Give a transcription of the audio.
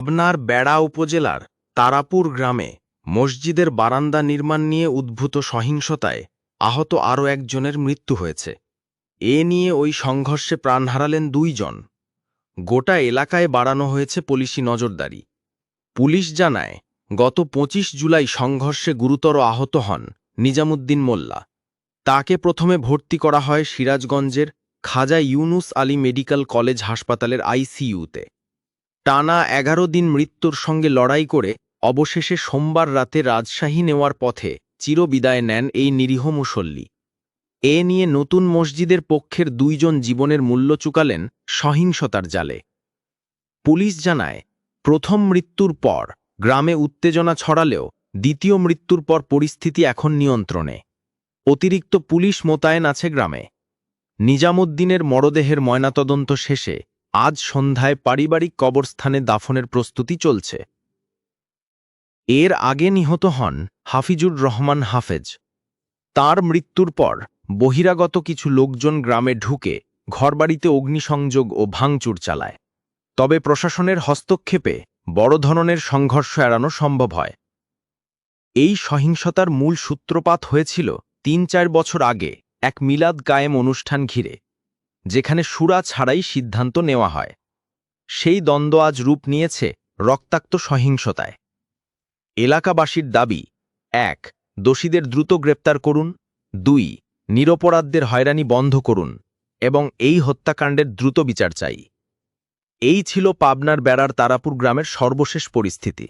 পাবনার বেড়া উপজেলার তারাপুর গ্রামে মসজিদের বারান্দা নির্মাণ নিয়ে উদ্ভূত সহিংসতায় আহত আরও একজনের মৃত্যু হয়েছে। এ নিয়ে ওই সংঘর্ষে প্রাণ হারালেন দুইজন। গোটা এলাকায় বাড়ানো হয়েছে পুলিশি নজরদারি। পুলিশ জানায়, গত ২৫ জুলাই সংঘর্ষে গুরুতর আহত হন নিজামুদ্দিন মোল্লা। তাকে প্রথমে ভর্তি করা হয় সিরাজগঞ্জের খাজা ইউনুস আলী মেডিকেল কলেজ হাসপাতালের আইসিইউতে। টানা এগারো দিন মৃত্যুর সঙ্গে লড়াই করে অবশেষে সোমবার রাতে রাজশাহী নেওয়ার পথে চিরবিদায় নেন এই নিরীহ মুসল্লি। এ নিয়ে নতুন মসজিদের পক্ষের দুইজন জীবনের মূল্য চুকালেন সহিংসতার জালে। পুলিশ জানায়, প্রথম মৃত্যুর পর গ্রামে উত্তেজনা ছড়ালেও দ্বিতীয় মৃত্যুর পর পরিস্থিতি এখন নিয়ন্ত্রণে। অতিরিক্ত পুলিশ মোতায়েন আছে গ্রামে। নিজামুদ্দিনের মরদেহের ময়নাতদন্ত শেষে আজ সন্ধ্যায় পারিবারিক কবরস্থানে দাফনের প্রস্তুতি চলছে। এর আগে নিহত হন হাফিজুর রহমান হাফেজ। তার মৃত্যুর পর বহিরাগত কিছু লোকজন গ্রামে ঢুকে ঘরবাড়িতে অগ্নিসংযোগ ও ভাঙচুর চালায়। তবে প্রশাসনের হস্তক্ষেপে বড় ধরনের সংঘর্ষ এড়ানো সম্ভব হয়। এই সহিংসতার মূল সূত্রপাত হয়েছিল তিন চার বছর আগে এক মিলাদ গায়েম অনুষ্ঠান ঘিরে। যেখানে সুরা ছাড়াই সিদ্ধান্ত নেওয়া হয়। সেই দ্বন্দ্ব আজ রূপ নিয়েছে রক্তাক্ত সহিংসতায়। এলাকাবাসীর দাবি, এক, দোষীদের দ্রুত গ্রেপ্তার করুন। দুই, নিরপরাধদের হয়রানি বন্ধ করুন। এবং এই হত্যাকাণ্ডের দ্রুত বিচার চাই। এই ছিল পাবনার বেড়ার তারাপুর গ্রামের সর্বশেষ পরিস্থিতি।